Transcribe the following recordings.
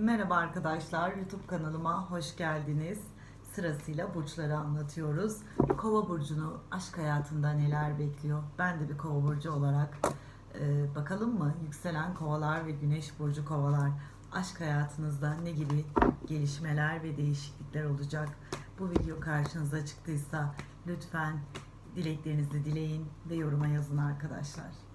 Merhaba arkadaşlar, YouTube kanalıma hoş geldiniz. Sırasıyla burçları anlatıyoruz. Kova burcunu aşk hayatında neler bekliyor? Ben de bir kova burcu olarak e, bakalım mı? Yükselen kovalar ve güneş burcu kovalar aşk hayatınızda ne gibi gelişmeler ve değişiklikler olacak? Bu video karşınıza çıktıysa lütfen dileklerinizi dileyin ve yoruma yazın arkadaşlar.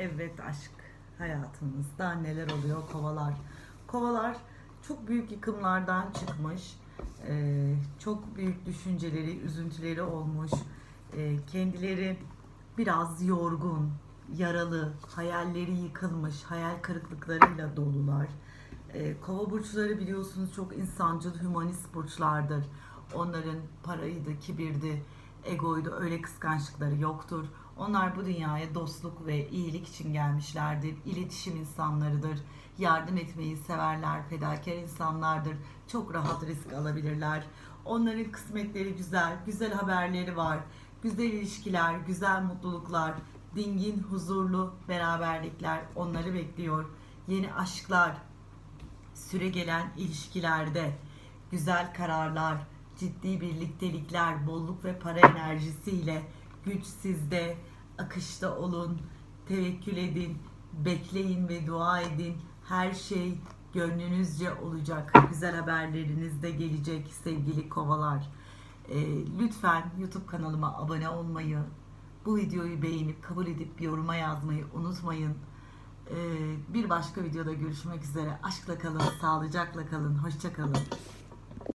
Evet aşk hayatımızda neler oluyor kovalar. Kovalar çok büyük yıkımlardan çıkmış. Ee, çok büyük düşünceleri, üzüntüleri olmuş. Ee, kendileri biraz yorgun, yaralı, hayalleri yıkılmış, hayal kırıklıklarıyla dolular. Ee, kova burçları biliyorsunuz çok insancıl, hümanist burçlardır. Onların paraydı, kibirdi, egoydu, öyle kıskançlıkları yoktur. Onlar bu dünyaya dostluk ve iyilik için gelmişlerdir. İletişim insanlarıdır. Yardım etmeyi severler, fedakar insanlardır. Çok rahat risk alabilirler. Onların kısmetleri güzel, güzel haberleri var. Güzel ilişkiler, güzel mutluluklar, dingin, huzurlu beraberlikler onları bekliyor. Yeni aşklar, süre gelen ilişkilerde güzel kararlar, ciddi birliktelikler, bolluk ve para enerjisiyle güç sizde, akışta olun, tevekkül edin, bekleyin ve dua edin. Her şey gönlünüzce olacak. Güzel haberleriniz de gelecek sevgili kovalar. Ee, lütfen YouTube kanalıma abone olmayı, bu videoyu beğenip kabul edip yoruma yazmayı unutmayın. Ee, bir başka videoda görüşmek üzere. Aşkla kalın, sağlıcakla kalın, hoşça kalın.